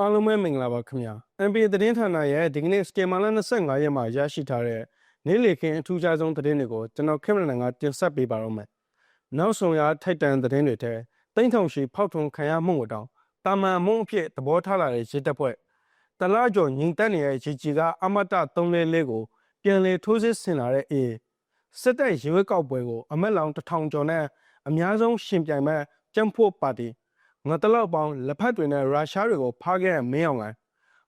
အားလုံးပဲမင်္ဂလာပါခင်ဗျာ NBA သတင်းဌာနရဲ့ဒီကနေ့စတေမာလာ25ရက်မှာရရှိထားတဲ့နေ့လည်ခင်းအထူးခြားဆုံးသတင်းတွေကိုကျွန်တော်ခင်မရနန်ကတင်ဆက်ပေးပါတော့မယ်နောက်ဆုံးရထိုက်တန်သတင်းတွေထဲတိမ့်ထုံရှိဖောက်ထွန်ခံရမှုကိုတောင်တာမန်မုံအဖြစ်သဘောထားလာတဲ့ရေတပ်ဖွဲ့တလားကျော်ညီတက်နေတဲ့ရေကြီးကအမတ344ကိုပြန်လည်ထိုးစစ်ဆင်လာတဲ့အေးစစ်တပ်ရေဝက်ကောက်ပွဲကိုအမက်လောင်တစ်ထောင်ကျော်နဲ့အများဆုံးရှင်ပြိုင်မဲ့ကျန်းဖို့ပါတီ ငါတလောက်ပေါင်းလက်ဖက်တွေနဲ့ရုရှားတွေကိုဖားခဲ့တဲ့မင်းအောင်လိုင်း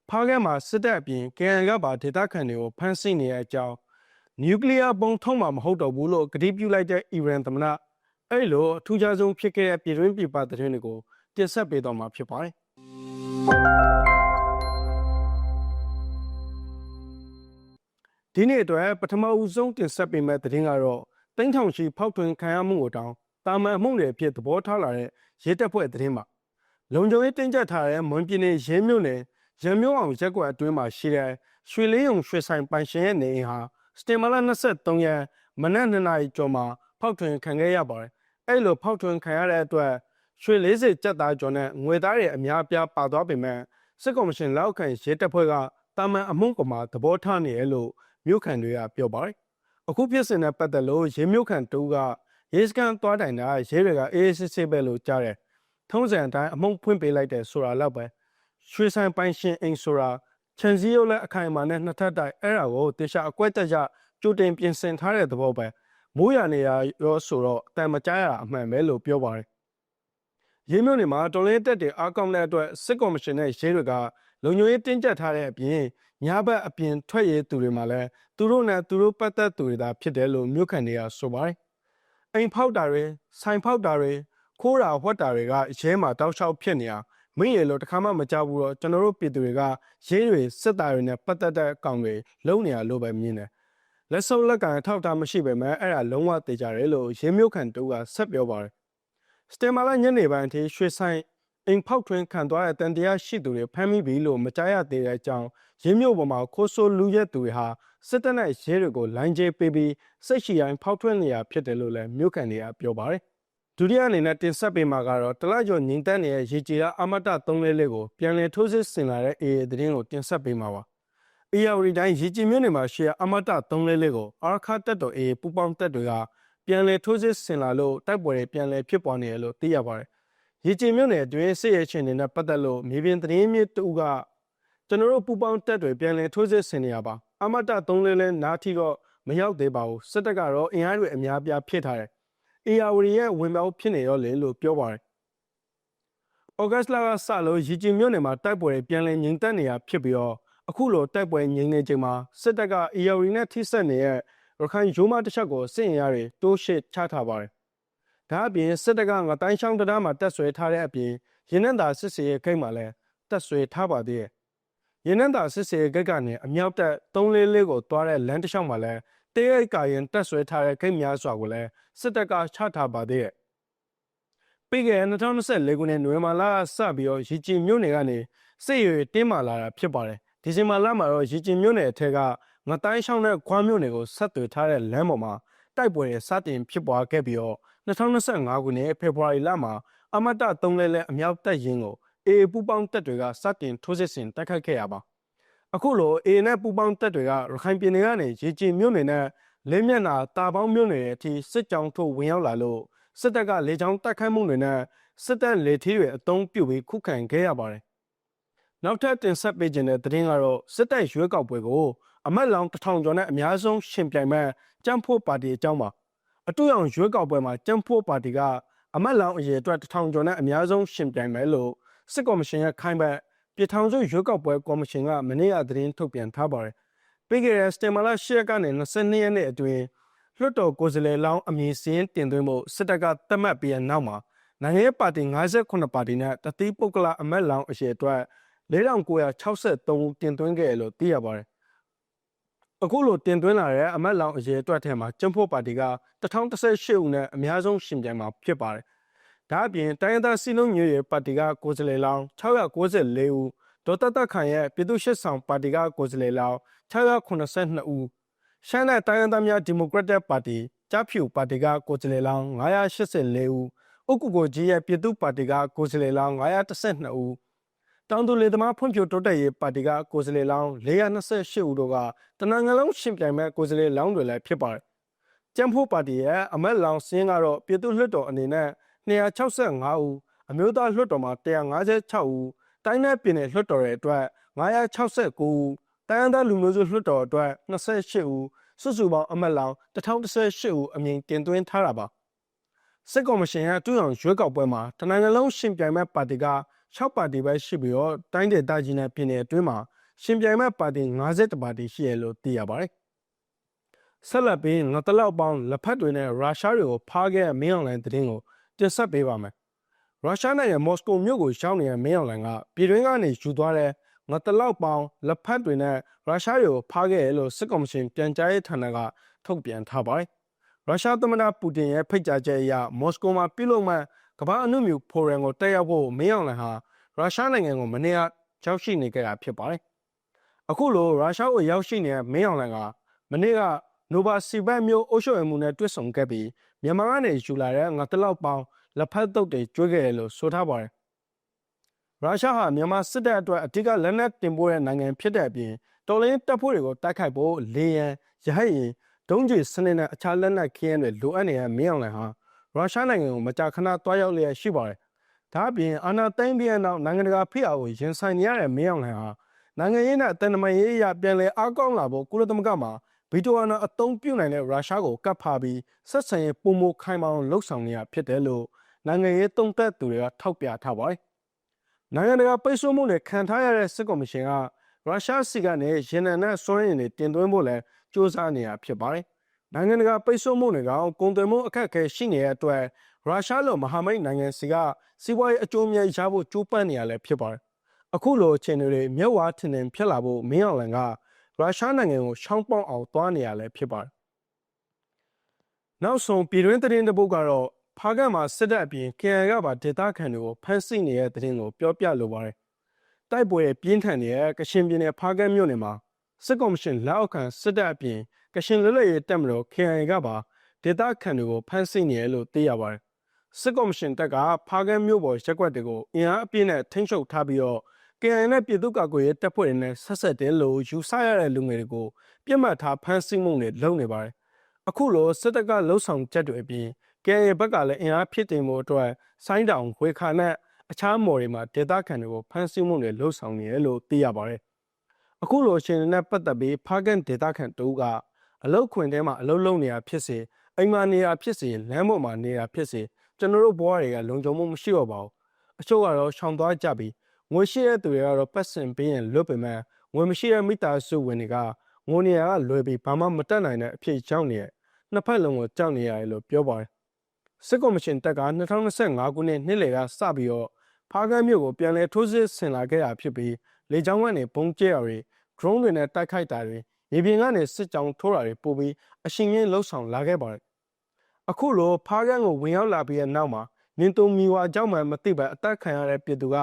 ဖားခဲ့မှာစစ်တပ်အပြင် KN ကပါဒေသခံတွေကိုဖမ်းဆီးနေတဲ့အကြောင်းနျူကလ িয়ার ပုံထုံးမှာမဟုတ်တော့ဘူးလို့ကတိပြုလိုက်တဲ့အီရန်သမ္မတအဲ့လိုအထူးခြားဆုံးဖြစ်ခဲ့တဲ့ပြည်တွင်းပြည်ပသတင်းတွေကိုတင်ဆက်ပေးတော့မှာဖြစ်ပါတယ်ဒီနေ့အတွက်ပထမဦးဆုံးတင်ဆက်ပေးမယ့်သတင်းကတော့တင်းထောင်ရှိဖောက်ထွင်ခံရမှုကိုတောင် တာမန်အမှုတွေအဖြစ်သဘောထားလာတဲ့ရဲတပ်ဖွဲ့သတင်းမှာလုံခြုံရေးတင်းကျပ်ထားတဲ့မွန်ပြည်နယ်ရဲမြို့နယ်ရန်မြို့အောင်ရက်ကွက်အတွင်းမှာရှိတဲ့ရွှေလေးရုံရွှေဆိုင်ပိုင်ရှင်ရဲ့နေအိမ်ဟာစတင်မာလာ23ရက်မနက်2နာရီကျော်မှာဖောက်ထွင်ခံခဲ့ရပါတယ်။အဲ့လိုဖောက်ထွင်ခံရတဲ့အတွက်ရွှေ40ကျပ်သားကျော်နဲ့ငွေသားတွေအများအပြားပါသွားပေမဲ့စစ်ကော်မရှင်လက်အောက်ခံရဲတပ်ဖွဲ့ကတာမန်အမှုကမှာသဘောထားနေတယ်လို့မြို့ခံတွေကပြောပါတယ်။အခုဖြစ်စဉ်နဲ့ပတ်သက်လို့ရဲမြို့ခံတူက ရဲစခန်းသွားတိုင်တာရဲတွေကအေးအေးဆေးဆေးပဲလို့ကြားတယ်။ထုံးစံအတိုင်းအမှုဖွင့်ပေးလိုက်တယ်ဆိုတာတော့ပဲရွှေဆိုင်ပိုင်ရှင်အိမ်ဆိုတာခြံစည်းရုပ်လက်အခိုင်အမာနဲ့နှစ်ထပ်တိုင်အဲ့ဒါကိုတေချာအကွက်တက်ကြကြိုတင်ပြင်ဆင်ထားတဲ့သဘောပဲမိုးရနေရရောဆိုတော့အတန်မကြားရအမှန်ပဲလို့ပြောပါတယ်။ရေးမြို့နယ်မှာတော်လင်းတက်တွေအားကောင်းတဲ့အတွက်စစ်ကော်မရှင်နဲ့ရဲတွေကလုံခြုံရေးတင်းကျပ်ထားတဲ့အပြင်ညဘက်အပြင်ထွက်ရေးသူတွေမှာလည်းသူတို့နဲ့သူတို့ပတ်သက်သူတွေသာဖြစ်တယ်လို့မြို့ခံတွေကဆိုပါတယ်။ အိမ်ဖောက်တာတွေဆိုင်ဖောက်တာတွေခိုးတာဝှက်တာတွေကရဲမှာတောက်လျှောက်ဖြစ်နေတာမင်းရလို့တခါမှမကြောက်ဘူးတော့ကျွန်တော်တို့ပြည်သူတွေကရဲတွေစစ်သားတွေနဲ့ပတ်သက်တဲ့အကောင်တွေလုံနေရလို့ပဲမြင်တယ်။လက်စုပ်လက်ကန်ထောက်ထားမရှိပေမဲ့အဲ့ဒါလုံးဝတေကြတယ်လို့ရဲမြို့ခံတို့ကဆက်ပြောပါတယ်။စတေမာလာညနေပိုင်းအထိရွှေဆိုင်အိမ်ဖောက်ထွင်းခံသွားတဲ့တန်တရားရှိသူတွေဖမ်းမိပြီလို့မကြားရသေးတဲ့အကြောင်းရင်းမြို့ပေါ်မှာခိုးဆိုးလူရက်သူတွေဟာ စစ်တပ်နဲ့ရဲတွေကိုလိုင်းကျဲပေးပြီးစိတ်ရှိတိုင်းဖောက်ထွင်းနေရဖြစ်တယ်လို့လည်းမြို့ခံတွေကပြောပါတယ်။ဒုတိယအနေနဲ့တင်ဆက်ပေးမှာကတော့တလကျော်ငိမ့်တန်းနေတဲ့ရေကြီးရာအမတ3လေးလေးကိုပြန်လည်ထိုးစစ်ဆင်လာတဲ့အေးသတင်းကိုတင်ဆက်ပေးမှာပါ။အေယာဝတီတိုင်းရေကြီးမြို့နယ်မှာရှိတဲ့အမတ3လေးလေးကိုအာခါတက်တော်အေးပူပေါင်းတက်တွေကပြန်လည်ထိုးစစ်ဆင်လာလို့တိုက်ပွဲတွေပြန်လည်ဖြစ်ပေါ်နေတယ်လို့သိရပါတယ်။ရေကြီးမြို့နယ်အတွင်းစစ်ရဲချင်းတွေနဲ့ပတ်သက်လို့မြေပြင်သတင်းမြစ်တူကကျွန်တော်တို့ပူပေါင်းတက်တွေပြန်လည်ထိုးစစ်ဆင်နေရပါ အမတ3လေးလေးနားထီတော့မရောက်သေးပါဘူးစစ်တပ်ကတော့အင်အားတွေအများပြားဖြစ်ထားတယ်အေယာဝတီရဲ့ဝင်ပေါက်ဖြစ်နေရောလေလို့ပြောပါတယ်။ဩဂတ်စ်လကစလို့ရီဂျီမြို့နယ်မှာတိုက်ပွဲပြန်လည်ငြိမ်သက်နေရဖြစ်ပြီးတော့အခုလိုတိုက်ပွဲငြိမ်နေချိန်မှာစစ်တပ်ကအေယာဝတီနဲ့ထိစပ်နေတဲ့ရခိုင်ရိုးမတစ်ချက်ကိုစစ်ရင်ရတွေတိုးရှစ်ချထားပါတယ်။ဒါအပြင်စစ်တပ်ကငတိုင်းချောင်းတရားမှာတက်ဆွဲထားတဲ့အပြင်ရင်းနှံသာစစ်စေရဲ့ဂိတ်မှာလည်းတက်ဆွဲထားပါသေးတယ်။ ရင်းနှံသာစစ်စေရဲ့ဂိတ်ကနေအမြောက်တက်344ကိုတွားတဲ့လမ်းတစ်လျှောက်မှာလည်းတေးရိတ်ကာရင်တက်ဆွဲထားတဲ့ဂိတ်များစွာကိုလည်းစစ်တပ်ကချထားပါသေးတယ်။ပြီးခဲ့တဲ့2024ခုနှစ်နိုဝင်ဘာလကစပြီးတော့ရီချင်မြို့နယ်ကနေစစ်ရွေတင်းမာလာတာဖြစ်ပါတယ်။ဒီဇင်ဘာလမှာတော့ရီချင်မြို့နယ်အထက်ကငတိုင်းရှောင်းတဲ့ခွားမြို့နယ်ကိုဆက်သွယ်ထားတဲ့လမ်းပေါ်မှာတိုက်ပွဲတွေစတင်ဖြစ်ပွားခဲ့ပြီးတော့2025ခုနှစ်ဖေဖော်ဝါရီလမှာအမတ3လဲလဲအမြောက်တက်ရင်ကို အေပူပေါင်းတက်တွေကစတင်ထိုးစစ်ဆင်တိုက်ခတ်ခဲ့ရပါအခုလိုအေနဲ့ပူပေါင်းတက်တွေကရခိုင်ပြည်နယ်ကနေရေချင်မြို့နယ်နဲ့လင်းမျက်နာတာပေါင်းမြို့နယ်အထိစစ်ကြောင်းထိုးဝင်ရောက်လာလို့စစ်တပ်ကလေကြောင်းတိုက်ခိုက်မှုတွေနဲ့စစ်တပ်လေထီးတွေအုံပြုတ်ပြီးခုခံခဲ့ရပါတယ်။နောက်ထပ်တင်ဆက်ပေးခြင်းတဲ့သတင်းကတော့စစ်တပ်ရွေးကောက်ပွဲကိုအမတ်လောင်တထောင်ကျော်နဲ့အများဆုံးရှင်ပြိုင်မဲ့ကြံ့ဖို့ပါတီအကြောင်းပါအတူအောင်ရွေးကောက်ပွဲမှာကြံ့ဖို့ပါတီကအမတ်လောင်အရေအတွက်တထောင်ကျော်နဲ့အများဆုံးရှင်ပြိုင်မယ်လို့ စစ်ကော်မရှင်ရဲ့ခိုင်ဘက်ပြည်ထောင်စုရွေးကောက်ပွဲကော်မရှင်ကမနေ့ကသတင်းထုတ်ပြန်ထားပါတယ်ပြီးခဲ့တဲ့စတင်မာလာ၈ရက်ကနေ22ရက်နေ့အတွင်းလွှတ်တော်ကိုယ်စားလှယ်လောင်းအမည်စင်းတင်သွင်းဖို့စစ်တပ်ကသတ်မှတ်ပြီးတဲ့နောက်မှာနိုင်ငံရေးပါတီ58ပါတီနဲ့တတိပုဂ္ဂလအမတ်လောင်းအရေအတွက်4963ဦးတင်သွင်းခဲ့တယ်လို့သိရပါတယ်။အခုလိုတင်သွင်းလာတဲ့အမတ်လောင်းအရေအတွက်ထဲမှာကျန်းဖို့ပါတီက1018ဦးနဲ့အများဆုံးရှင်ပြိုင်မှာဖြစ်ပါတယ်။ ဒါအပြင်တိုင်းရင်းသားစီလုံးမျိုးရဲ့ပါတီကကိုယ်စားလှယ်လောင်း694ဦးဒေါ်တတခိုင်ရဲ့ပြည်သူ့ရှစ်ဆောင်ပါတီကကိုယ်စားလှယ်လောင်း682ဦးရှမ်းနဲ့တိုင်းရင်းသားများဒီမိုကရက်တစ်ပါတီကြားဖြူပါတီကကိုယ်စားလှယ်လောင်း984ဦးဥက္ကုကိုကြီးရဲ့ပြည်သူ့ပါတီကကိုယ်စားလှယ်လောင်း912ဦးတောင်သူလေသမားဖွံ့ဖြိုးတိုးတက်ရေးပါတီကကိုယ်စားလှယ်လောင်း428ဦးတို့ကတနင်္ဂနွေလုံးရှင်ပြိုင်မဲ့ကိုယ်စားလှယ်လောင်းတွေလည်းဖြစ်ပါတယ်။ကျန်းဖို့ပါတီရဲ့အမတ်လောင်းစင်းကတော့ပြည်သူ့လွှတ်တော်အနေနဲ့ 265ဦးအမျိုးသားလွှတ်တော်မှာ156ဦးတိုင်းနယ်ပြည်နယ်လွှတ်တော်ရဲ့အတွက်969ဦးတိုင်းဒေသလူမျိုးစုလွှတ်တော်အတွက်28ဦးစုစုပေါင်းအမတ်လောင်း1018ဦးအမြင်တင်သွင်းထားတာပါစစ်ကော်မရှင်ရဲ့တူအောင်ရွေးကောက်ပွဲမှာတနင်္ဂနွေလုံးရှင်ပြိုင်မဲ့ပါတီက6ပါတီပဲရှိပြီးတော့တိုင်းဒေသကြီးနဲ့ပြည်နယ်အတွင်းမှာရှင်ပြိုင်မဲ့ပါတီ50ပါတီရှိရလို့သိရပါတယ်ဆက်လက်ပြီးငတလောက်ပေါင်းလက်ဖက်တွေနဲ့ရုရှားတွေကိုဖားခဲ့တဲ့မင်းအောင်လှိုင်သတင်းကို တင်ဆက်ပေးပါမယ်ရုရှားနိုင်ငံမော်စကိုမြို့ကိုရောက်နေတဲ့မင်းအောင်လှိုင်ကပြည်တွင်းကနေယူသွားတဲ့ငတလောက်ပေါင်းလက်ဖက်တွေနဲ့ရုရှားတွေကိုဖားခဲ့ရလို့စစ်ကောင်စီပြန်ကြားရေးဌာနကထုတ်ပြန်ထားပါတယ်ရုရှားသမ္မတပူတင်ရဲ့ဖိတ်ကြားချက်အရမော်စကိုမှာပြုလုပ်မှကမ္ဘာအနုမြူဖိုရမ်ကိုတက်ရောက်ဖို့မင်းအောင်လှိုင်ဟာရုရှားနိုင်ငံကိုမနေ့ကရောက်ရှိနေကြတာဖြစ်ပါတယ်။အခုလိုရုရှားကိုရောက်ရှိနေတဲ့မင်းအောင်လှိုင်ကမနေ့က နိုဘာစီဘတ်မျိုးအုပ်ချုပ်မှုနဲ့တွေ့ဆုံခဲ့ပြီးမြန်မာကနေယူလာတဲ့ငါတလောက်ပေါင်းလက်ဖက်တုပ်တွေကျွေးခဲ့တယ်လို့ဆိုထားပါတယ်။ရုရှားဟာမြန်မာစစ်တပ်အတွက်အထူးလက်နက်တင်ပို့တဲ့နိုင်ငံဖြစ်တဲ့အပြင်တော်လိုင်းတပ်ဖွဲ့တွေကိုတိုက်ခိုက်ဖို့လေယာဉ်ရဟတ်ယာဉ်ဒုံးကျည်စနစ်နဲ့အခြားလက်နက်ခင်းတွေလိုအပ်နေတဲ့မင်းအောင်လှိုင်ဟာရုရှားနိုင်ငံကိုမကြာခဏတွားရောက်လျက်ရှိပါတယ်။ဒါ့အပြင်အာဏာသိမ်းပြီးတဲ့နောက်နိုင်ငံတကာဖိအားကိုရင်ဆိုင်နေရတဲ့မင်းအောင်လှိုင်ဟာနိုင်ငံရေးနဲ့အတန်တမာရေးအရာပြန်လည်အားကောင်းလာဖို့ကုလသမဂ္ဂမှာ ဗီတိုအာဏာအသုံးပြုနိုင်တဲ့ရုရှားကိုကပ်ဖာပြီးဆက်ဆံရေးပုံမခိုင်မာအောင်လှုပ်ဆောင်နေရဖြစ်တယ်လို့နိုင်ငံရေးတုံ့တက်သူတွေကထောက်ပြထားပါတယ်။နိုင်ငံတကာပိတ်ဆို့မှုတွေခံထားရတဲ့စစ်ကော်မရှင်ကရုရှားစီကနေရင်နံနဲ့စွမ်းရည်တွေတင်သွင်းဖို့လည်းစ조사နေတာဖြစ်ပါတယ်။နိုင်ငံတကာပိတ်ဆို့မှုတွေကကုန်သွယ်မှုအခက်အခဲရှိနေတဲ့အတွက်ရုရှားလိုမဟာမိတ်နိုင်ငံစီကစီးပွားရေးအကျိုးမြတ်ရဖို့ကြိုးပမ်းနေရလဲဖြစ်ပါတယ်။အခုလိုအခြေအနေတွေမြက်ဝါထင်ထင်ဖြစ်လာဖို့မင်းအောင်လှိုင်က ရုရှားနိုင်ငံကိုရှောင်းပေါအောင်သွားနေရလဲဖြစ်ပါတယ်။နောက်ဆုံးပြည်တွင်းသတင်းတစ်ပုဒ်ကတော့ဖားကတ်မှာစစ်တပ်အပြင် KN ကပါဒေသခံတွေကိုဖမ်းဆီးနေတဲ့သတင်းကိုပြောပြလိုပါတယ်။တိုက်ပွဲပြင်းထန်နေတဲ့ကရှင်ပြည်နယ်ဖားကတ်မြို့နယ်မှာစစ်ကော်မရှင်လက်အောက်ခံစစ်တပ်အပြင်ကရှင်လွတ်လပ်ရေးတပ်မတော် KN ကပါဒေသခံတွေကိုဖမ်းဆီးနေတယ်လို့သိရပါတယ်။စစ်ကော်မရှင်တပ်ကဖားကတ်မြို့ပေါ်ရက်ွက်တွေကိုအင်အားအပြည့်နဲ့ထိန်းချုပ်ထားပြီးတော့ KN နဲ့ပြည်သူ့ကာကွယ်ရေးတပ်ဖွဲ့တွေနဲ့ဆက်ဆက်တယ်လို့ယူဆရတဲ့လူငယ်တွေကိုပြစ်မှတ်ထားဖမ်းဆီးမှုတွေလုပ်နေပါတယ်။အခုလိုစစ်တပ်ကလှုပ်ဆောင်ချက်တွေအပြင် KN ဘက်ကလည်းအင်အားဖြစ်တင်မှုအတွက်ဆိုင်းတောင်ဝေခါနဲ့အခြားမော်တွေမှာဒေသခံတွေကိုဖမ်းဆီးမှုတွေလှုပ်ဆောင်နေတယ်လို့သိရပါတယ်။အခုလိုရှင်နဲ့ပတ်သက်ပြီးဖားကန်ဒေသခံတူကအလုတ်ခွင်ထဲမှာအလုတ်လုံးနေတာဖြစ်စေအိမ်မှာနေတာဖြစ်စေလမ်းပေါ်မှာနေတာဖြစ်စေကျွန်တော်တို့ဘဝတွေကလုံခြုံမှုမရှိတော့ပါဘူး။အချို့ကတော့ရှောင်သွားကြပြီး ငွေရှိတဲ့သူတွေကတော့ပတ်စင်ပေးရင်လွတ်ပေမဲ့ငွေမရှိတဲ့မိသားစုဝင်တွေကငိုနေရကလွယ်ပြီးဘာမှမတတ်နိုင်တဲ့အဖြစ်ကြောင့်နေနှစ်ဖက်လုံးကိုကြောက်နေရတယ်လို့ပြောပါတယ်စစ်ကော်မရှင်တပ်က2025ခုနှစ်နှစ်လယ်ကစပြီးတော့ဖားကန်းမြို့ကိုပြန်လည်ထိုးစစ်ဆင်လာခဲ့တာဖြစ်ပြီးလေကြောင်းကနေဘုံကျဲရတွေ drone တွေနဲ့တိုက်ခိုက်တာတွေရေပြင်ကနေစစ်ကြောင်းထိုးတာတွေပို့ပြီးအရှင်ရင်းလှုပ်ဆောင်လာခဲ့ပါတယ်အခုလိုဖားကန်းကိုဝင်ရောက်လာပြီးတဲ့နောက်မှာနင်တုံမီဝါအကြောင်းမှမသိပဲအသက်ခံရတဲ့ပြည်သူက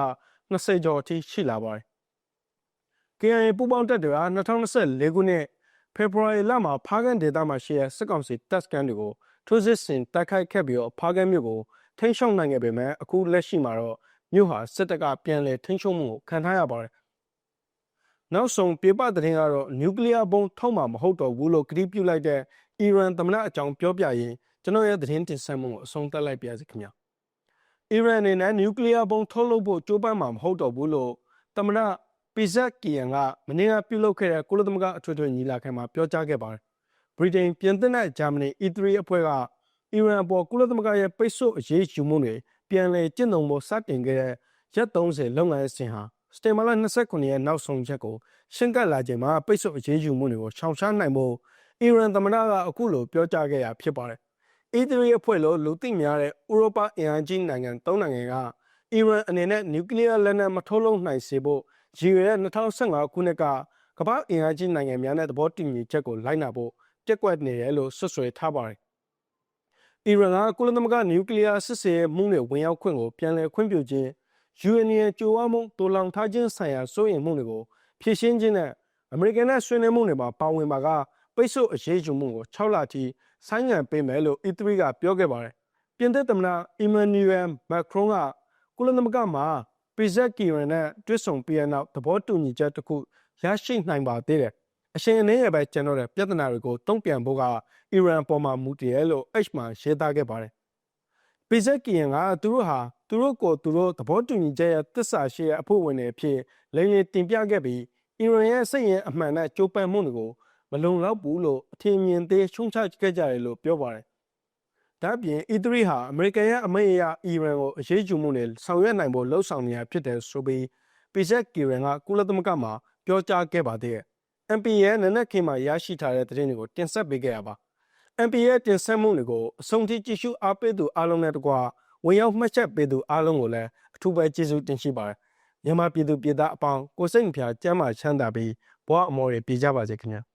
20ကျော်အထိရှိလာပါတယ်။ KIA ပူးပေါင်းတပ်တွေက2024ခုနှစ်ဖေဖော်ဝါရီလမှာဖားကန်ဒေသမှာရှိတဲ့စစ်ကောင်စီတပ်စခန်းတွေကိုထိုးစစ်ဆင်တိုက်ခိုက်ခဲ့ပြီးတော့ဖားကန်မြို့ကိုထိန်းချုပ်နိုင်ခဲ့ပေမဲ့အခုလက်ရှိမှာတော့မြို့ဟာစစ်တပ်ကပြန်လည်ထိန်းချုပ်မှုကိုခံထားရပါတယ်။နောက်ဆုံးပြပသတင်းကတော့နျူကလ িয়ার ဘုံထုတ်မှာမဟုတ်တော့ဘူးလို့ကတိပြုလိုက်တဲ့အီရန်သမ္မတအကြောင်းပြောပြရင်ကျွန်တော်ရဲ့သတင်းတင်ဆက်မှုကိုအဆုံးသတ်လိုက်ပါရစေခင်ဗျာ။ အီရန်အနေနဲ့နျူကလ িয়ার ဘုံထုတ်လုပ်ဖို့ကြိုးပမ်းမှာမဟုတ်တော့ဘူးလို့သမ္မတပီဇက်ကီယန်ကမနေ့ကပြုလုပ်ခဲ့တဲ့ကုလသမဂ္ဂအထွေထွေညီလာခံမှာပြောကြားခဲ့ပါတယ်။ဗြိတိန်ပြင်သစ်နဲ့ဂျာမနီ E3 အဖွဲ့ကအီရန်အပေါ်ကုလသမဂ္ဂရဲ့ပိတ်ဆို့အရေးယူမှုတွေပြန်လည်ကျင့်သုံးဖို့စတင်ခဲ့တဲ့ရက်30လုပ်ငန်းစဉ်ဟာစတေမာလာ29ရက်နောက်ဆုံးချက်ကိုရှင်းကပ်လာချိန်မှာပိတ်ဆို့အရေးယူမှုတွေကိုရှောင်ရှားနိုင်ဖို့အီရန်သမ္မတကအခုလိုပြောကြားခဲ့ရဖြစ်ပါတယ် E3 အဖွဲ့လို့လူသိများတဲ့ဥရောပအင်အားကြီးနိုင်ငံ၃နိုင်ငံကအီရန်အနေနဲ့နျူကလ িয়ার လက်နက်မထုတ်လုပ်နိုင်စေဖို့ရည်ရွယ်တဲ့2015ခုနှစ်ကကမ္ဘာအင်အားကြီးနိုင်ငံများနဲ့သဘောတူညီချက်ကိုလိုက်နာဖို့ပြက်ကွက်နေတယ်လို့ဆွဆွဲထားပါတယ်။အီရန်ကကုလသမဂ္ဂနျူကလ িয়ার စစ်ဆေးမှုတွေဝင်ရောက်ခွင့်ကိုပြန်လည်ခွင့်ပြုခြင်း UN ရဲ့ကြိုးဝါမှုတူလောင်ထားခြင်းဆိုင်ရာစိုးရိမ်မှုတွေကိုဖြေရှင်းခြင်းနဲ့အမေရိကန်နဲ့ဆွေးနွေးမှုတွေမှာပါဝင်ပါကပိတ်ဆို့အရေးယူမှုကို6လထိ ဆိုင်းငံ့ပေးမယ်လို့ E3 ကပြောခဲ့ပါတယ်။ပြင်သစ်သမ္မတအီမန်နျူရယ်မက်ခရွန်ကကုလသမဂ္ဂမှာပိဇက်ကီရန်နဲ့တွစ်ဆုံပြီးတဲ့နောက်သဘောတူညီချက်တစ်ခုရရှိနိုင်ပါသေးတယ်အရှင်အနေနဲ့ပဲကျွန်တော်တဲ့ပြဿနာတွေကိုတုံ့ပြန်ဖို့ကအီရန်ပေါ်မှာမူတည်ရလို့ H မှာရေးသားခဲ့ပါတယ်ပိဇက်ကီရန်ကသူတို့ဟာသူတို့ကိုသူတို့သဘောတူညီချက်ရဲ့သစ္စာရှိရဲ့အဖွဲ့ဝင်တွေအဖြစ်လိမ်လည်တင်ပြခဲ့ပြီးအီရန်ရဲ့စိတ်ရင်အမှန်နဲ့ကြိုးပမ်းမှုတွေကို မလုံလောက်ဘူးလို့အထင်မြင်သေးရှုံချခဲ့ကြတယ်လို့ပြောပါတယ်။ဒါ့အပြင် E3 ဟာအမေရိကန်ရဲ့အမိန့်အရအီရန်ကိုအရေးယူမှုနဲ့ဆောင်ရွက်နိုင်ဖို့လှုံ့ဆော်နေရဖြစ်တယ်ဆိုပြီးပီဇက်ကီရန်ကကုလသမဂ္ဂမှာပြောကြားခဲ့ပါသေးတယ်။ MP ရဲ့နနက်ခင်းမှာရရှိထားတဲ့သတင်းတွေကိုတင်ဆက်ပေးခဲ့ရပါ။ MP ရဲ့တင်ဆက်မှုတွေကိုအဆုံးထိကြည့်ရှုအားပေးသူအားလုံးနဲ့တကွာဝင်ရောက်မှတ်ချက်ပေးသူအားလုံးကိုလည်းအထူးပဲကျေးဇူးတင်ရှိပါတယ်။မြန်မာပြည်သူပြည်သားအပေါင်းကိုစိတ်နှပြချမ်းသာချမ်းသာပြီးဘဝအမောတွေပြည့်ကြပါစေခင်ဗျာ။